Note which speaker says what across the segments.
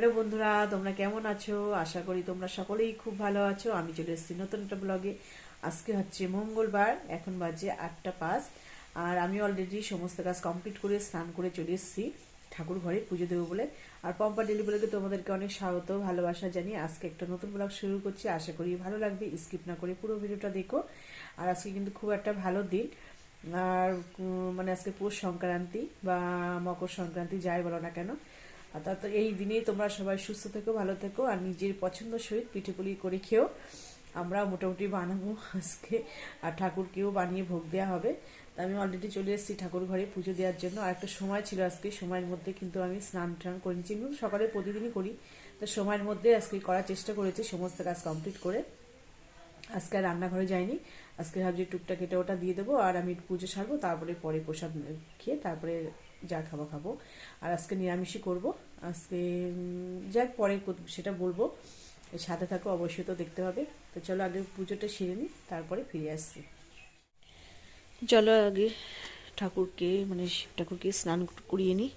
Speaker 1: Hello বন্ধুরা, তোমরা কেমন আছো? আশা করি তোমরা সকলেই খুব ভালো আছো। আমি চলে এসেছি নতুন একটা ব্লগে। আজকে হচ্ছে মঙ্গলবার, এখন বাজে আটটা পাঁচ। আর আমি অলরেডি সমস্ত কাজ কমপ্লিট করে, স্নান করে চলে এসেছি। ঠাকুর ঘরে পুজো দেবো বলে। আর পম্পা ডেলি ব্লগে তোমাদেরকে অনেক স্বাগত, ভালোবাসা জানিয়ে আজকে একটা নতুন ব্লগ শুরু করছি। আশা করি ভালো লাগবে স্কিপ না করে পুরো ভিডিওটা দেখো। আর আজকে কিন্তু খুব একটা ভালো দিন। আর মানে আজকে পৌষ সংক্রান্তি বা মকর সংক্রান্তি, যাই বলো না কেন। আর তাতে এই দিনেই তোমরা সবাই সুস্থ থেকো, ভালো থেকো, আর নিজের পছন্দ সহিত পিঠেপুলি করে খেও। আমরা মোটামুটি বানাবো আজকে, আর ঠাকুরকেও বানিয়ে ভোগ দেওয়া হবে। তা আমি অলরেডি চলে এসেছি ঠাকুর ঘরে পুজো দেওয়ার জন্য। আর একটা সময় ছিল আজকে, সময়ের মধ্যে কিন্তু আমি স্নান টান করে নিচ্ছি সকালে প্রতিদিনই করি। তো সময়ের মধ্যে আজকে করার চেষ্টা করেছি, সমস্ত কাজ কমপ্লিট করে। আজকে আর রান্নাঘরে যাইনি। আজকে ভাবছি টুকটা কেটে ওটা দিয়ে দেবো, আর আমি পুজো সারবো, তারপরে পরে প্রসাদ খেয়ে তারপরে যা খাব খাব। আর আজকে নিরামিষই করব। আজকে যাক পরে সেটা বলব। সাথে থাকো, অবশ্যই তো দেখতে হবে। তো চলো আগে পুজোটা সেরে নিই, তারপরে ফিরে আসছি। চলো আগে ঠাকুরকে মানে শিব ঠাকুরকে স্নান করিয়ে নিই।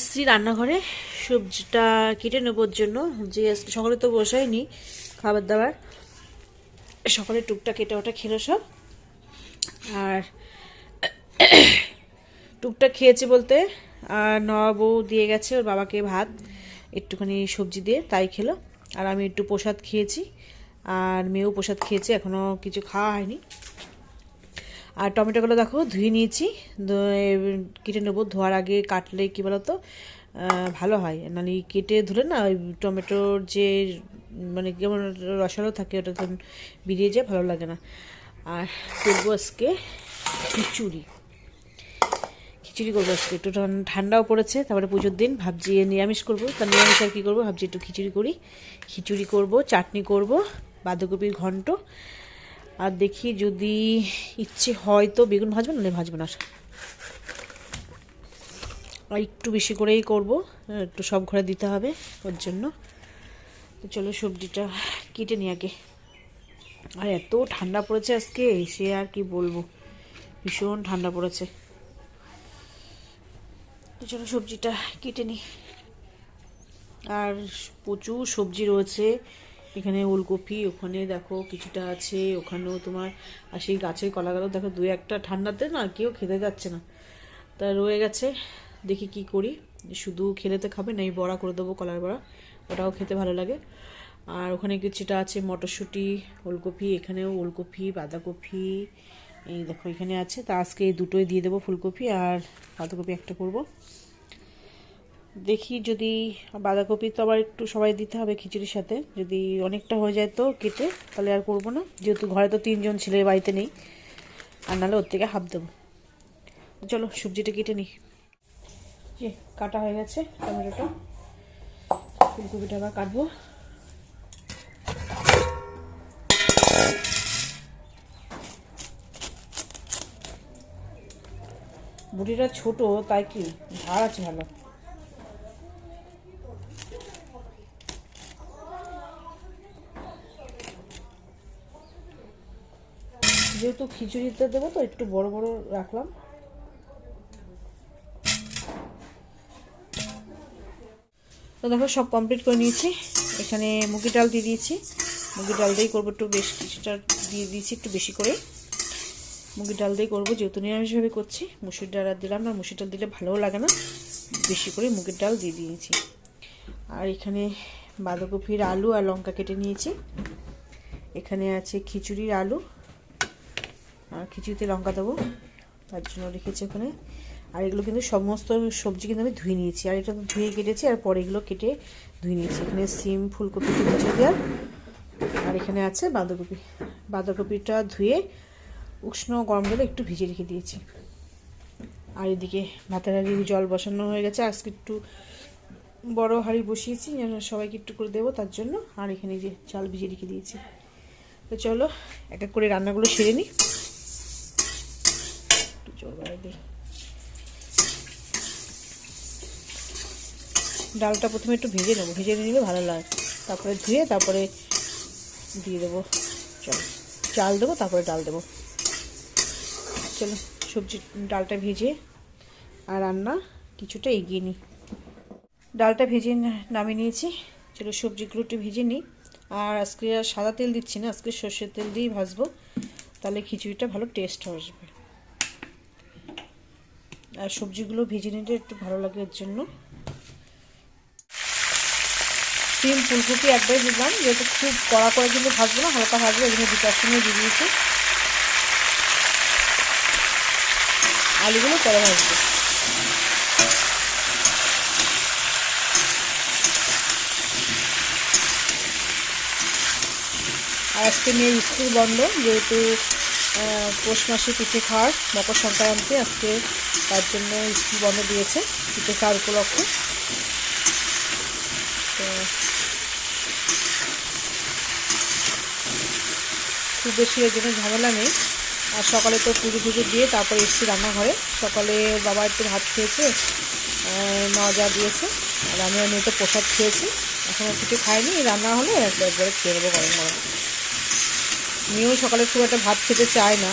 Speaker 1: এসেছি রান্নাঘরে সবজিটা কেটে নেবোর জন্য। যে আজকে সকালে তো বসাইনি খাবার দাবার। সকালে টুকটা কেটে ওটা খেলো সব। আর টুকটাক খেয়েছে বলতে। আর নবাবু দিয়ে গেছে, ওর বাবাকে ভাত, একটুখানি সবজি দিয়ে তাই খেলো। আর আমি একটু প্রসাদ খেয়েছি। আর মেয়েও প্রসাদ খেয়েছে এখনও কিছু খাওয়া হয়নি। আর টমেটোগুলো দেখো ধুয়ে নিয়েছি। কেটে নেব। ধোয়ার আগে কাটলে কী বলতো ভালো হয়। নাহলে কেটে ধুলে না ওই টমেটোর যে মানে কেমন রসালো থাকে ওটা তখন বেরিয়ে যায়, ভালো লাগে না। আর করব আজকে খিচুড়ি। খিচুড়ি করব আজকে। একটু ঠান্ডাও পড়েছে, তারপরে পুজোর দিন ভাবছি নিরামিষ করব। তা নিরামিষ আর কী করব? ভাবছি একটু খিচুড়ি করি। খিচুড়ি করব, চাটনি করব, বাঁধাকপির ঘন্ট আর দেখি যদি ইচ্ছে হয় তো বেগুন ভাজবো, নাহলে ভাজবো না। আর একটু বেশি করেই করব, একটু সব ঘরে দিতে হবে ওর জন্য। তো চলো সবজিটা কেটে নিই আগে। আর এত ঠান্ডা পড়েছে আজকে, সে আর কি বলব। ভীষণ ঠান্ডা পড়েছে। তো চলো সবজিটা কেটে নিই। আর প্রচুর সবজি রয়েছে। এখানে ওলকপি, ওখানে দেখো কিছুটা আছে, ওখানেও তোমার, আর সেই গাছের কলাগুলো দেখো দু একটা ঠান্ডাতে না কেউ খেতে যাচ্ছে না। তা রয়ে গেছে, দেখি কি করি। শুধু খেলে তো খাবে না, এই বড়া করে দেবো, কলার বড়া। ওটাও খেতে ভালো লাগে। আর ওখানে কিছুটা আছে মটরশুঁটি, ওলকপি, এখানেও ওলকপি, বাঁধাকপি, এই দেখো এখানে আছে। তা আজকে এই দুটোই দিয়ে দেবো ফুলকপি আর বাঁধাকপি একটা করব। দেখি যদি বাঁধাকপি তো আবার একটু সবাই দিতে হবে খিচুড়ির সাথে। যদি অনেকটা হয়ে যায় তো কেটে, তাহলে আর করব না। যেহেতু ঘরে তো তিনজন ছেলে, বাড়িতে নেই। আর নাহলে ওর থেকে হাফ দেবো। চলো, সবজিটা কেটে নিই। যে কাটা হয়ে গেছে টমেটোটা। ফুলকপিটা আবার কাটবো। বুড়িটা ছোট, তাই কি? ঝাড় আছে ভালো। যেহেতু খিচুড়িতে দেবো, তো একটু বড় বড় রাখলাম। তো দেখো, সব কমপ্লিট করে নিয়েছি। এখানে মুগি ডাল দিয়ে দিয়েছি। মুগি ডাল দিয়েই করব একটু বেশ, কিছুটা দিয়ে দিয়েছি একটু বেশি করে মুগি ডাল দিয়ে করব, যেহেতু নিরামিষভাবে করছি। মুসুর ডাল দিলাম না, মুসুর ডাল দিলে ভালোও লাগে না। বেশি করে মুগের ডাল দিয়ে দিয়েছি। আর এখানে বাঁধাকপির আলু আর লঙ্কা কেটে নিয়েছি। এখানে আছে খিচুড়ির আলু। আর খিচুড়িতে লঙ্কা দেবো। তার জন্য রেখেছি ওখানে। আর এগুলো কিন্তু সমস্ত সবজি কিন্তু আমি ধুয়ে নিয়েছি। আর এটা তো ধুয়ে কেটেছি, আর পরে এগুলো কেটে ধুয়ে নিয়েছি। এখানে সিম, ফুলকপি কুচি দেওয়ার আর এখানে আছে বাঁধাকপি। বাঁধাকপিটা ধুয়ে উষ্ণ গরম জলে একটু ভিজে রেখে দিয়েছি। আর এদিকে ভাতের হাঁড়ি জল বসানো হয়ে গেছে। আজকে একটু বড় হাঁড়ি বসিয়েছি, যেন সবাইকে একটু করে দেবো তার জন্য। আর এখানে যে চাল ভিজে রেখে দিয়েছি। তো চলো, এক এক করে রান্নাগুলো সেরে নিই। বাড়াই দিই ডালটা প্রথমে একটু ভেজে নেব। ভেজে নিলে ভালো লাগে। তারপরে ধুয়ে তারপরে দিয়ে দেবো। চলো। চাল দেবো, তারপরে ডাল দেবো। চলো, সবজি, ডালটা ভেজে আর রান্না কিছুটা এগিয়ে নিই। ডালটা ভেজে নামিয়ে নিয়েছি। চলো, সবজিগুলো একটু ভেজে নিই। আর আজকে আর সাদা তেল দিচ্ছি না, আজকে সর্ষের তেল দিয়েই ভাজবো। তাহলে খিচুড়িটা ভালো টেস্ট আসবে। আর সবজিগুলো ভেজে নিতে একটু ভালো লাগে এর জন্য। সিম, ফুলকপি একবারে দিলাম, যেহেতু খুব কড়া করে কিন্তু ভাজবো না, হালকা ভাজবো এখানে দুটার সঙ্গে দিয়ে দিয়েছি। আলুগুলো পরে ভাজবো। আর আজকে মেয়ের স্কুল বন্ধ, যেহেতু পৌষ মাসে পিঠে খাওয়ার মকর সংক্রান্তি, আজকে তার জন্য স্কুল বন্ধ দিয়েছে পিঠে খাওয়ার উপলক্ষে তো খুব বেশি এর জন্য ঝামেলা নেই। আর সকালে তো পুজো টুজো দিয়ে তারপরে এসেছি রান্নাঘরে। সকালে বাবা একটু ভাত খেয়েছে নজা দিয়েছে, আর আমি আর মেয়ে তো প্রসাদ খেয়েছি। এখনও কিছু খাইনি, রান্না হলে একবারে খেয়ে নেব গরম গরম। মেয়েও সকালে খুব একটা ভাত খেতে চায় না।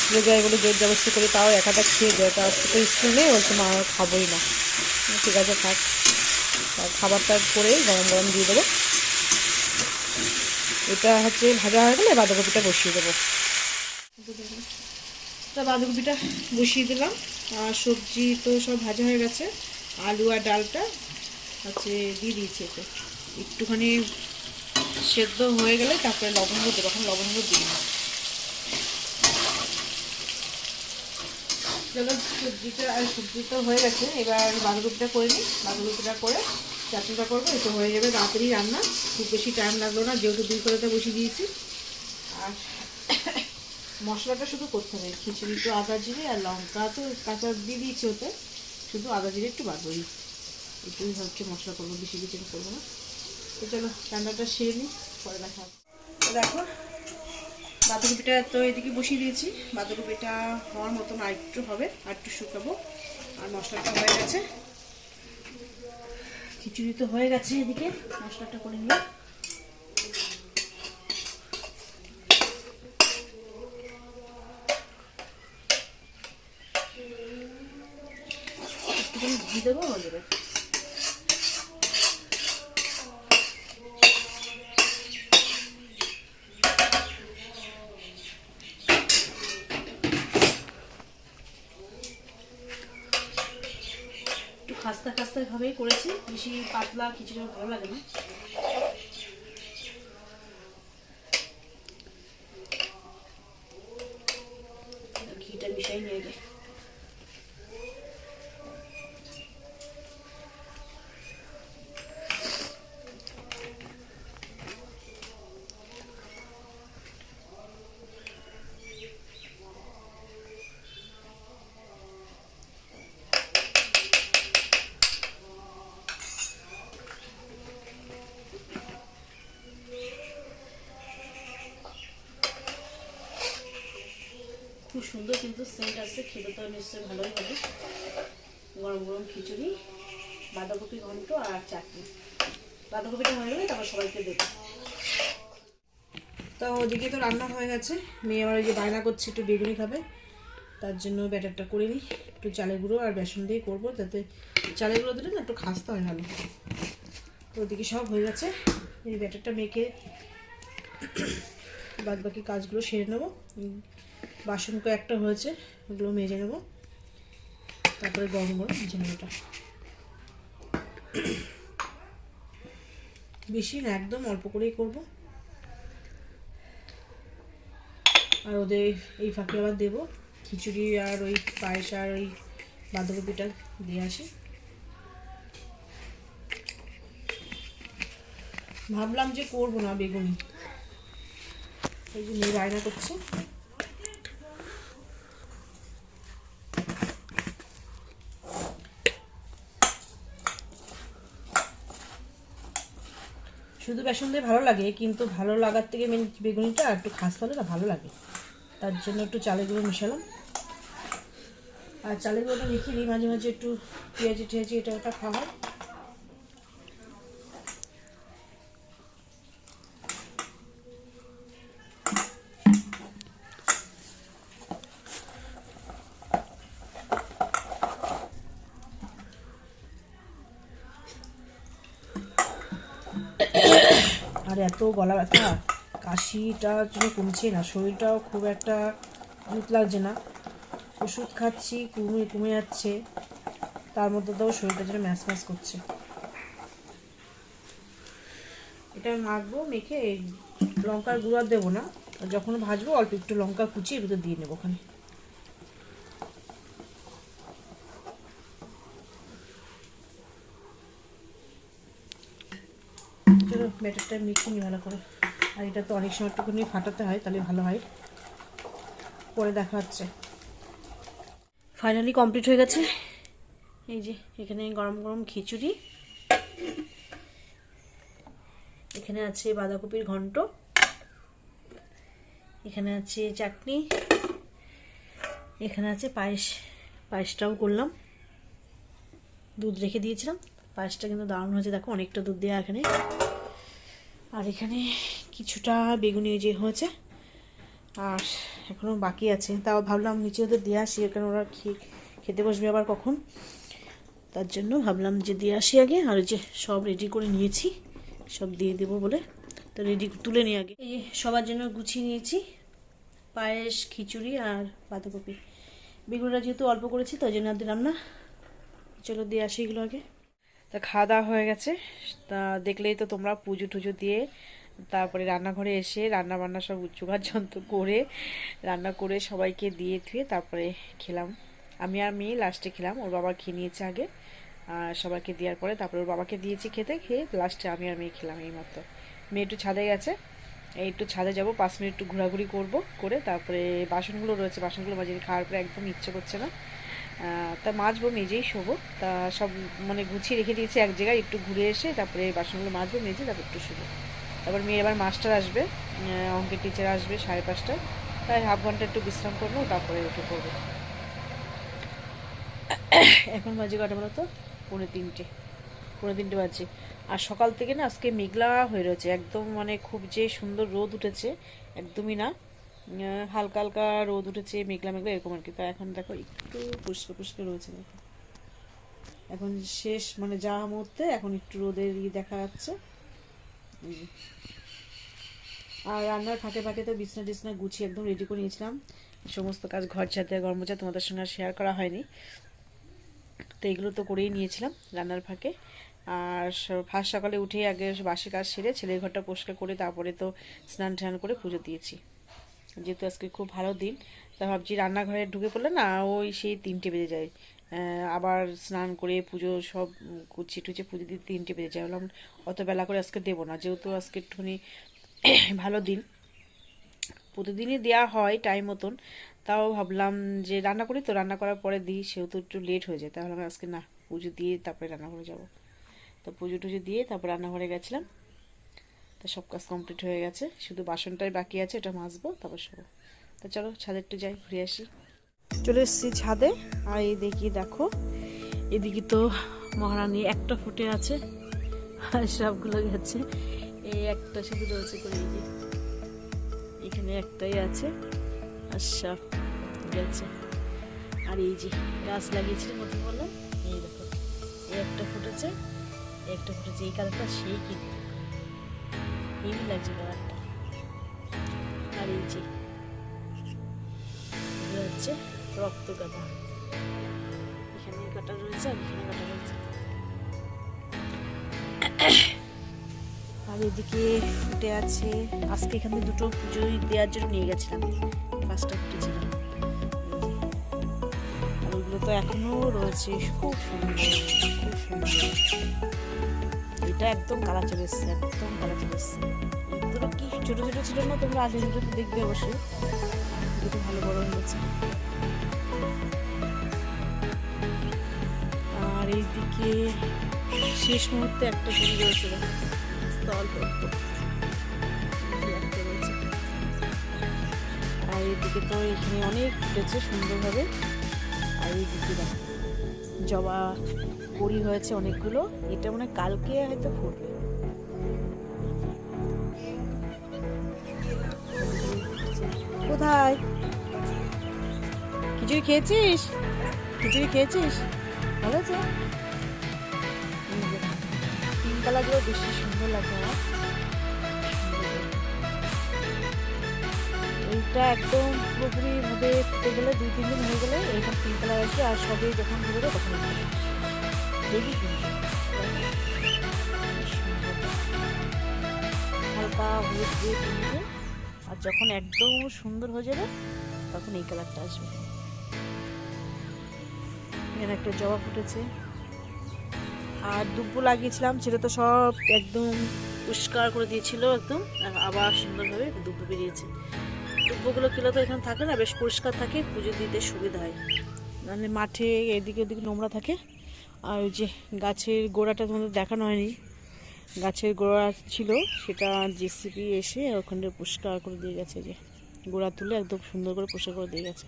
Speaker 1: স্কুলে যায় বলে জোর জবরদস্তি করে তাও একাটা খেয়ে যায় আজকে তো স্কুল নেই, বলছে, মা খাবোই না। ঠিক আছে, থাক। খাবারটা করে গরম গরম দিয়ে দেবো। এটা হচ্ছে ভাজা হয়ে গেলে বাঁধাকপিটা বসিয়ে দেবো। তা বাঁধাকপিটা বসিয়ে দিলাম। আর সবজি তো সব ভাজা হয়ে গেছে। আলু আর ডালটা হচ্ছে দিয়ে দিয়েছি এতে। একটুখানি সেদ্ধ হয়ে গেলে তারপরে লবঙ্গ দেবো। এখন লবঙ্গ দিই না চলো সবজিটা আর সবজি তো হয়ে গেছে, এবার বাঁধাকপিটা করে নিই। বাঁধাকপিটা করে চাটনিটা করব এটা হয়ে যাবে তাড়াতাড়ি রান্না। খুব বেশি টাইম লাগল না, যেহেতু দুই কড়াইতে বসিয়ে দিয়েছি। আর মশলাটা শুধু করতে হবে, খিচুড়ি তো আদা জিরে আর লঙ্কা তো কাঁচা দিয়ে দিয়েছি ওতে। শুধু আদা জিরে একটু বাদ দিই একটুই হচ্ছে মশলা করব, বেশি কিছু করব না। তো চলো, রান্নাটা সেরে নিই, পরে দেখা দেখো বাঁধাকপিটা তো এদিকে বসিয়ে দিয়েছি। বাঁধাকপিটা হওয়ার মতন আর একটু হবে আর একটু শুকাবো। আর মশলাটা হয়ে গেছে। খিচুড়ি তো হয়ে গেছে এদিকে, মশলাটা করে নিয়ে। ঘি দেবো, হয়ে যাবে একটু ভাবেই করেছি। বেশি পাতলা খিচুড়ি ভালো লাগে না। ঘিটা মিশাই নিয়ে গে খুব সুন্দর কিন্তু সেন্ট আছে, খেতে তো নিশ্চয়ই ভালোই হবে। গরম গরম খিচুড়ি বাঁধাকপি ঘন্ট আর চাটনি। বাঁধাকপিটা হয়ে গেলে তারপর সবাইকে দেবো। তো ওদিকে তো রান্না হয়ে গেছে। মেয়ে আমার ওই যে বায়না করছে, একটু বেগুনি খাবে। তার জন্য ব্যাটারটা করে নিই। একটু চালের গুঁড়ো আর বেসন দিয়ে করব, যাতে চালের গুঁড়ো দিলে না একটু খাস্তা হয় ভালো। তো ওদিকে সব হয়ে গেছে। এই ব্যাটারটা মেখে বাদ বাকি কাজগুলো সেরে নেব। বাসন কয়েকটা হয়েছে, ওগুলো মেজে নেব। তারপরে গরম গরম ভেজে নেব ওটা বেশি না, একদম অল্প করেই করব। আর ওদের এই ফাঁকে আবার দেবো, খিচুড়ি আর ওই পায়েস আর ওই বাঁধাকপিটা দিয়ে আসি। ভাবলাম যে করব না বেগুনি। এই যে মেয়ে রায়না করছে। শুধু বেসন দিয়ে ভালো লাগে, কিন্তু ভালো লাগার থেকে মেন বেগুনিটা একটু খাস হলে না ভালো লাগে। তার জন্য একটু চালের গুঁড়ো মিশালাম। আর চালের গুঁড়োটা রেখে দিই, মাঝে মাঝে একটু পেঁয়াজি টেয়াজি এটা ওটা খাওয়া হয় আর এত গলা ব্যথা, কাশিটা জন্য কমছে না, শরীরটাও খুব একটা জুত লাগছে না। ওষুধ খাচ্ছি, কমে কমে যাচ্ছে, তার মধ্যে তো শরীরটা যেন ম্যাচ ম্যাচ করছে। এটা মাখবো, মেখে লঙ্কার গুঁড়ো দেবো না যখন ভাজবো অল্প একটু লঙ্কা কুচিয়ে ভিতরে দিয়ে নেব ওখানে চলো ব্যাটারটা মেখে নিই ভালো করে। আর এটা তো অনেক সময় একটুখানি ফাটাতে হয়, তাহলে ভালো হয়। পরে দেখা হচ্ছে। ফাইনালি কমপ্লিট হয়ে গেছে। এই যে, এখানে গরম গরম খিচুড়ি। এখানে আছে বাঁধাকপির ঘন্ট। এখানে আছে চাটনি। এখানে আছে পায়েস। পায়েসটাও করলাম। দুধ রেখে দিয়েছিলাম। পায়েসটা কিন্তু দারুণ হয়েছে। দেখো, অনেকটা দুধ দেওয়া এখানে। আর এখানে কিছুটা বেগুনি যে হয়েছে। আর এখনও বাকি আছে। তাও ভাবলাম নিচে ওদের দিয়ে আসি এখানে ওরা খেতে বসবে আবার কখন। তার জন্য ভাবলাম যে দিয়ে আসি আগে, আর যে সব রেডি করে নিয়েছি, সব দিয়ে দেবো বলে। তো রেডি তুলে নিই আগে। এই সবার জন্য গুছিয়ে নিয়েছি, পায়েস, খিচুড়ি আর বাঁধাকপি। বেগুনটা যেহেতু অল্প করেছি তাই জন্য দিলাম না। চলো দিয়ে আসি এগুলো আগে। তা খাওয়া দাওয়া হয়ে গেছে। তা দেখলেই তো তোমরা পুজো টুজো দিয়ে তারপরে রান্নাঘরে এসে রান্না বান্না সব জোগাড় যন্ত্র করে, রান্না করে সবাইকে দিয়ে থুয়ে তারপরে খেলাম। আমি আর মেয়ে লাস্টে খেলাম, ওর বাবা খেয়ে নিয়েছে আগে। আর সবাইকে দেওয়ার পরে তারপরে ওর বাবাকে দিয়েছি খেতে, খেয়ে লাস্টে আমি আর মেয়ে খেলাম এই মাত্র মেয়ে একটু ছাদে গেছে একটু ছাদে যাব, পাঁচ মিনিট একটু ঘোরাঘুরি করব করে তারপরে বাসনগুলো রয়েছে, বাসনগুলো মাঝে খাওয়ার পরে একদম ইচ্ছে করছে না। তা মাজবো মেজেই শোবো। তা সব মানে গুছিয়ে রেখে দিয়েছি এক জায়গায়, একটু ঘুরে এসে তারপরে বাসনগুলো মাজবো, মেজে তারপর একটু শোবো। তারপর মেয়ে এবার মাস্টার আসবে অঙ্কের টিচার আসবে সাড়ে পাঁচটায় তাই হাফ ঘণ্টা একটু বিশ্রাম করব, তারপরে উঠে পড়ব। এখন বাজে কটা বলো তো তিনটে। পৌনে তিনটে বাজে। আর সকাল থেকে না আজকে মেঘলা হয়ে রয়েছে, একদম মানে খুব যে সুন্দর রোদ উঠেছে, একদমই না। হালকা হালকা রোদ উঠেছে, মেঘলা মেঘলা, এরকম আর কি। তা এখন দেখো একটু পরিষ্কার পরিষ্কার রয়েছে, দেখো। এখন শেষ মানে যা মুহূর্তে, এখন একটু রোদের ই দেখা যাচ্ছে। আর রান্নার ফাঁকে ফাঁকে তো বিছনা টিছনা গুছিয়ে একদম রেডি করে নিয়েছিলাম। সমস্ত কাজ ঘর ছাতে গরমচা তোমাদের সঙ্গে শেয়ার করা হয়নি। তো এগুলো তো করেই নিয়েছিলাম রান্নার ফাঁকে। আর ফার্স্ট সকালে উঠে আগে বাসি কাজ সেরে ছেলের ঘরটা পরিষ্কার করে তারপরে তো স্নান টান করে পুজো দিয়েছি। যেহেতু আজকে খুব ভালো দিন, তা ভাবছি রান্নাঘরে ঢুকে পড়লে না ওই সেই তিনটে বেজে যায়। আবার স্নান করে পুজো সব কুচিয়ে টুচিয়ে পুজো দিতে তিনটে বেজে যায়। বললাম অত বেলা করে আজকে দেবো না, যেহেতু আজকে একটুখানি ভালো দিন। প্রতিদিনই দেওয়া হয় টাইম মতন, তাও ভাবলাম যে রান্না করি তো, রান্না করার পরে দিই, সেহেতু একটু লেট হয়ে যায়। তাহলে আমি আজকে না, পুজো দিয়ে তারপরে রান্নাঘরে যাব। তো পুজো টুজো দিয়ে তারপর রান্নাঘরে গেছিলাম। তো সব কাজ কমপ্লিট হয়ে গেছে। শুধু বাসনটাই বাকি আছে, এটা মাজবো, তারপর শোবো। তো চলো ছাদে একটু যাই, ঘুরে আসি। চলে এসেছি ছাদে, আর এই দেখি, দেখো, এদিকে তো মহারানী একটা ফুটে আছে, আর সবগুলো গেছে। এই একটা শুধু রয়েছে করে এখানে একটাই আছে, আর সব গেছে। আর এই যে গাছ লাগিয়েছিলাম প্রথম বললাম এই দেখো, এই একটা ফুটেছে একটা ফুটেছে, এই কালারটা সেই কিন্তু হেভি লাগছে কালারটা। আর এই যে হচ্ছে রক্ত গাঁদা এখানে কাটা রয়েছে আর এখানে কাটা রয়েছে। আর এদিকে ফুটে আছে, আজকে এখানে দুটো পুজো দেওয়ার জন্য নিয়ে গেছিলাম। পাঁচটা ফুটেছিলাম আর ওইগুলো তো এখনও রয়েছে। খুব সুন্দর। খুব সুন্দর। এটা একদম কালা চলে এসছে, একদম কালা চলে এসছে। এগুলো কি ছোটো ছোটো ছিল না? তোমরা আগে ভিডিওতে দেখবে অবশ্যই। দুটো ভালো বড় হয়েছে আর এইদিকে শেষ মুহূর্তে একটা পুরি রয়েছে, দেখো। অল্প অল্প এই একটা রয়েছে। আর এইদিকে তো এখানে অনেক ফুটেছে সুন্দরভাবে। আর এইদিকে জবা কড়ি হয়েছে অনেকগুলো। এটা মনে কালকে হয়তো ফুটবে। কোথায়? খিচুড়ি খেয়েছিস? খিচুড়ি খেয়েছিস? ভালো আছে। কালারগুলো বেশি সুন্দর লাগে এইটা একদম পুরোপুরি মধ্যে ফুটে গেলে দুই তিন দিন হয়ে গেলে এইটা পিঙ্ক কালার আসবে আর সবই যখন ঘুরবে তখন হালকা হলুদ দিয়ে আর যখন একদম সুন্দর হয়ে যাবে, তখন এই কালারটা আসবে। এখানে একটা জবা ফুটেছে। আর দুব্বো লাগিয়েছিলাম, সেটা তো সব একদম পরিষ্কার করে দিয়েছিল একদম আবার সুন্দরভাবে দুব্বো বেরিয়েছে। দুব্বোগুলো কিলো তো এখানে থাকে না, বেশ পরিষ্কার থাকে, পুজো দিতে সুবিধা হয়। মানে মাঠে এদিকে ওদিকে নোংরা থাকে। আর যে গাছের গোড়াটা তোমাদের দেখানো হয়নি, গাছের গোড়া ছিল, সেটা জেসিপি এসে ওখানে পরিষ্কার করে দিয়ে গেছে, যে গোড়া তুলে একদম সুন্দর করে পরিষ্কার করে দিয়ে গেছে।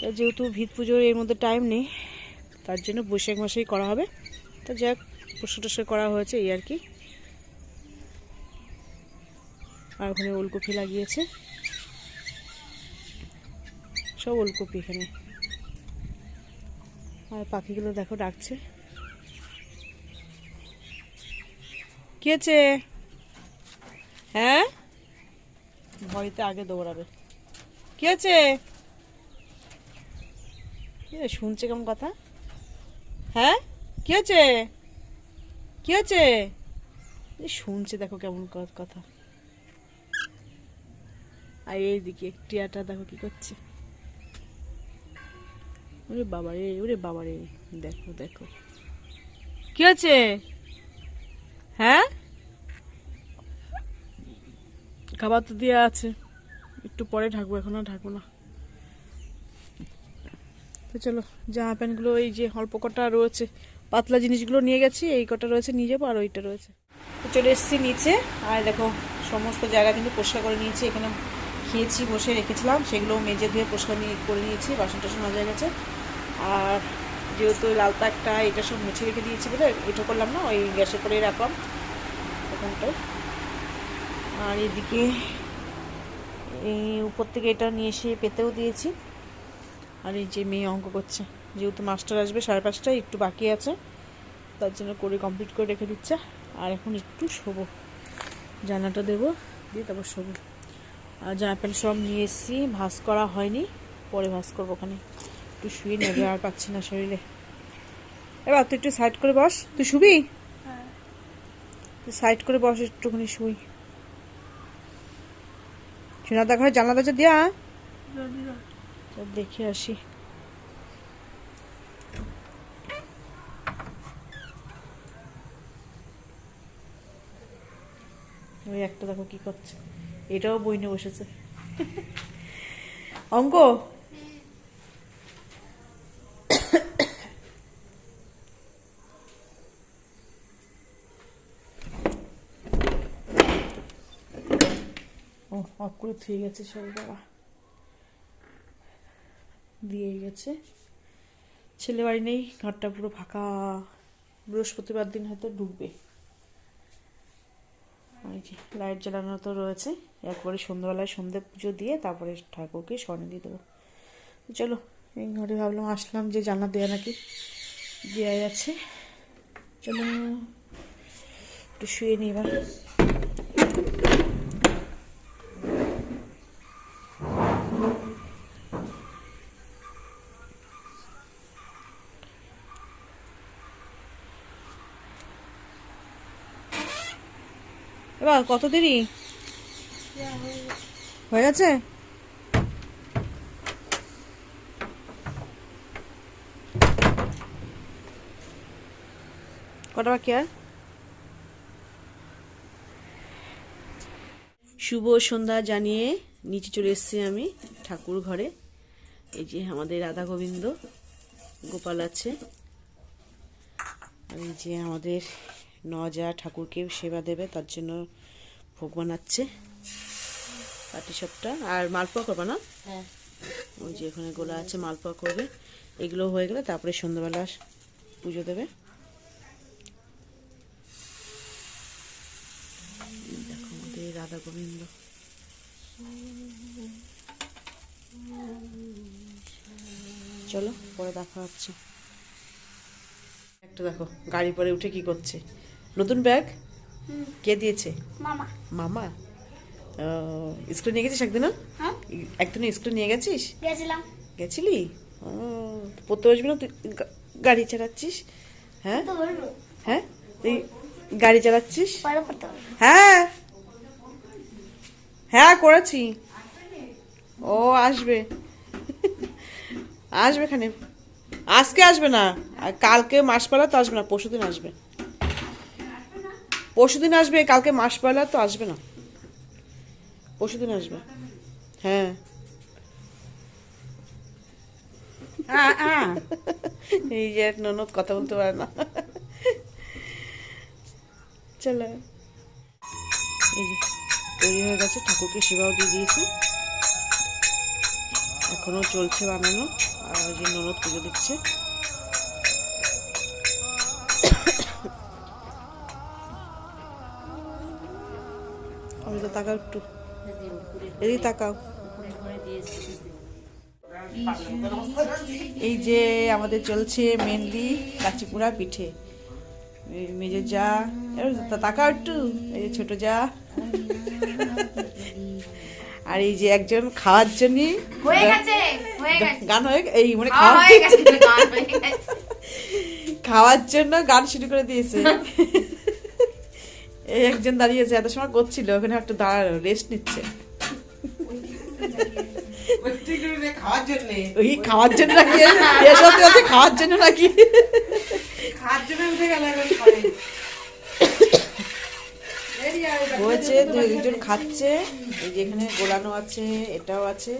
Speaker 1: তো যেহেতু ভিত পুজোর এর মধ্যে টাইম নেই, তার জন্য বৈশাখ মাসেই করা হবে। তো যাক পরিষ্কার টস্কার করা হয়েছে এই আর কি। আর ওখানে ওলকপি লাগিয়েছে। সব ওলকপি এখানে। আর পাখিগুলো দেখো ডাকছে। কি হয়েছে হ্যাঁ? ভয়তে আগে দৌড়াবে। কি আছে শুনছে কেমন কথা? হ্যাঁ? কি হয়েছে কি হয়েছে এই শুনছে দেখো কেমন কথা। আর এইদিকে টিয়াটা দেখো কি করছে। ওরে বাবারে ওরে বাবারে দেখো দেখো। কি হচ্ছে হ্যাঁ? খাবার তো দেওয়া আছে। একটু পরে ঢাকবো, এখন আর ঢাকবো না। তো চলো জামা প্যান্টগুলো এই যে অল্প কটা রয়েছে, পাতলা জিনিসগুলো নিয়ে গেছি, এই কটা রয়েছে নিয়ে যাব, আর ওইটা রয়েছে। চলে এসেছি নিচে, আর দেখো, সমস্ত জায়গা কিন্তু পরিষ্কার করে নিয়েছি, এখানে খেয়েছি বসে রেখেছিলাম সেগুলো মেজে ধুয়ে পরিষ্কার নিয়ে করে নিয়েছি, বাসন টাসন হয়ে গেছে। আর যেহেতু লাল তাকটা এটা সব মুছে রেখে দিয়েছি বলে এটা করলাম না, ওই গ্যাসে করে রাখলাম। ওখানটায়। আর এদিকে এই উপর থেকে এটা নিয়ে এসে পেতেও দিয়েছি। আর এই যে মেয়ে অঙ্ক করছে, যেহেতু মাস্টার আসবে সাড়ে পাঁচটায়, একটু বাকি আছে, তার জন্য করে কমপ্লিট করে রেখে দিচ্ছে। আর এখন একটু শোবো। জানাটা দেবো, দিয়ে তারপর শোবো। প্যান্ট সব নিয়ে এসেছি ভাস করা হয়নি পরে ভাস করব ওখানে। একটু শুয়ে নেবে আর পাচ্ছি না শরীরে। এবার তুই একটু সাইড করে বস। তুই শুবি? তুই সাইড করে বস একটুখানি শুই। সোনাদা ঘরে জানলা দরজা দিয়া। দেখে আসি। ওই একটা দেখো কি করছে। এটাও বই নিয়ে বসেছে। অঙ্ক? ও অফ গেছে সব বাবা। দিয়ে গেছে। ছেলে বাড়ি নেই, ঘরটা পুরো ফাঁকা। বৃহস্পতিবার দিন হয়তো ঢুকবে। লাইট জ্বালানো তো রয়েছে। একবারে সন্ধ্যাবেলায় সন্ধ্যে পুজো দিয়ে তারপরে ঠাকুরকে স্বর্ণ দিয়ে দেবো। চলো, এই ঘরে ভাবলাম আসলাম যে জানা দেয়া নাকি দেওয়া যাচ্ছে চলো, একটু শুয়ে নিই এবার। এবার কত দেরি? হয়ে গেছে? কটা বাকি আর? শুভ সন্ধ্যা জানিয়ে নিচে চলে এসেছি আমি ঠাকুর ঘরে। এই যে আমাদের রাধা গোবিন্দ, গোপাল আছে। এই যে আমাদের নজা ঠাকুরকে সেবা দেবে তার জন্য ভোগ বানাচ্ছে। পাটিসাপটা আর মালপোয়া করবে না?
Speaker 2: হ্যাঁ।
Speaker 1: ওই যে এখানে গোলা আছে মালপোয়া করবে। এগুলো হয়ে গেলে তারপরে সন্ধ্যাবেলা পুজো দেবে। দেখো আমাদের রাধা গোবিন্দ। চলো পরে দেখা হচ্ছে। একটা দেখো গাড়ি পরে উঠে কি করছে? নতুন ব্যাগ? কে দিয়েছে?
Speaker 2: মামা।
Speaker 1: মামা? স্কুলে নিয়ে গেছিস একদিনও?
Speaker 2: হ্যাঁ।
Speaker 1: একদিন স্কুলে নিয়ে গেছিস?
Speaker 2: গেছিলাম।
Speaker 1: গেছিলি? ও পড়তে বসবি না তুই গাড়ি চালাচ্ছিস? হ্যাঁ? হ্যাঁ? তুই গাড়ি চালাচ্ছিস? হ্যাঁ। হ্যাঁ করেছি। ও আসবে। আসবে এখানে আজকে আসবে না। কালকে মাস পালা তো আসবে না পরশু দিন আসবে। পরশুদিন আসবে, কালকে মাস পয়লা তো আসবে না। পরশুদিন আসবে। হ্যাঁ। এই যে ননদ কথা বলতে পারে না। চলো। এই যে, তৈরি হয়ে গেছে, ঠাকুরকে সেবাও দিয়ে দিয়েছে। এখনও চলছে বানানো, আর ওই যে ননদ পুজো দিচ্ছে। তো তাকাও একটু। এদিকে তাকাও। এই যে আমাদের চলছে মেনলি কাচিপুরা পিঠে। মেজো যা তাকাও একটু। এই যে ছোট যা। আর এই যে একজন খাওয়ার জন্য গান হয়ে এই মানে
Speaker 2: খাওয়া
Speaker 1: খাওয়া
Speaker 2: হয়ে গেছে।
Speaker 1: খাওয়ার জন্য গান শুরু করে দিয়েছে। এই একজন দাঁড়িয়েছে, এত সময় করছিল, ওখানে একটু দাঁড়াল রেস্ট নিচ্ছে।
Speaker 3: খাওয়ার জন্য
Speaker 1: নাকি? খাওয়ার জন্য নাকি। হয়েছে দু একজন খাচ্ছে, এই যে গোলানো আছে, এটাও আছে।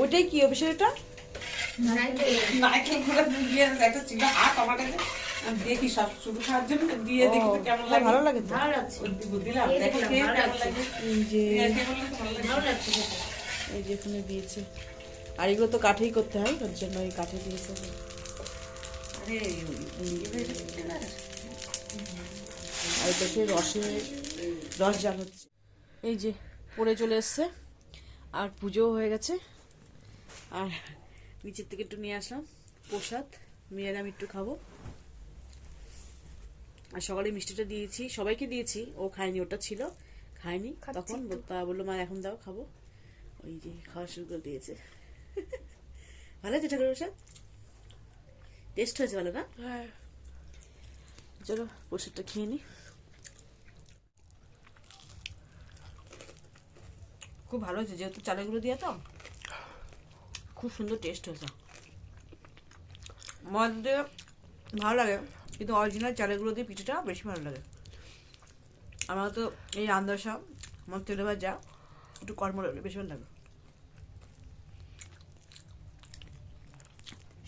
Speaker 1: ওইটাই কি, অফিসের এটা?
Speaker 3: নারকেলগুলো দিয়ে একটা ছিল হাত আমার কাছে দেখি সব শুধু খাওয়ার জন্য দিয়ে দেখি তো কেমন লাগে
Speaker 1: ভালো লাগে।
Speaker 2: ভালো লাগছে।
Speaker 3: দিলাম দেখো কেমন লাগে
Speaker 1: যে
Speaker 3: ভালো
Speaker 2: লাগছে।
Speaker 1: এই যে এখানে দিয়েছে। আর এগুলো তো কাঠেই করতে হয় ওর জন্য এই কাঠে দিয়েছে।
Speaker 3: আরে হয়ে
Speaker 1: রসে রস জাল হচ্ছে। এই যে পড়ে চলে এসছে আর পুজোও হয়ে গেছে। আর নিচের থেকে একটু নিয়ে আসলাম। প্রসাদ। মেয়ের আমি একটু খাব। আর সকালে মিষ্টিটা দিয়েছি। সবাইকে দিয়েছি। ও খায়নি ওটা ছিল। খায়নি। তখন তা বলল মা এখন দাও খাব। ওই যে খাওয়া শুরু করে দিয়েছে। ভালো আছে ঠাকুর প্রসাদ? টেস্ট হয়েছে ভালো না? হ্যাঁ। চলো প্রসাদটা খেয়ে নি। খুব ভালো হয়েছে যেহেতু চালেগুলো দিয়ে তো। খুব সুন্দর টেস্ট হয়েছে। মধ্যে ভালো লাগে কিন্তু অরিজিনাল চালেগুলো দিয়ে পিঠেটা বেশি ভালো লাগে। আমার তো এই আন্দাসা আমার তেলে ভাজা একটু কর্ম বেশি ভালো লাগে।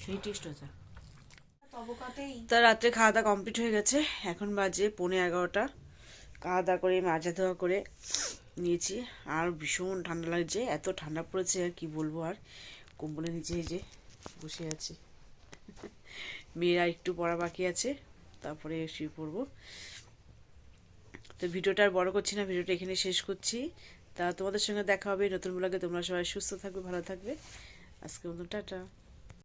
Speaker 1: সেই টেস্ট হয়েছে। তা রাত্রে খাওয়া দাওয়া কমপ্লিট হয়ে গেছে এখন বাজে পৌনে এগারোটা। খাওয়া দাওয়া করে মাজা ধোয়া করে নিয়েছি আর ভীষণ ঠান্ডা লাগছে এত ঠান্ডা পড়েছে আর কি বলব আর। কম্বলের নিচে যে বসে আছি। মেয়েরা একটু পড়া বাকি আছে, তারপরে শুয়ে পড়ব। তো ভিডিওটা আর বড় করছি না, ভিডিওটা এখানে শেষ করছি। তা তোমাদের সঙ্গে দেখা হবে নতুন ব্লগে তোমরা সবাই সুস্থ থাকবে, ভালো থাকবে। আজকে মতন টাটা।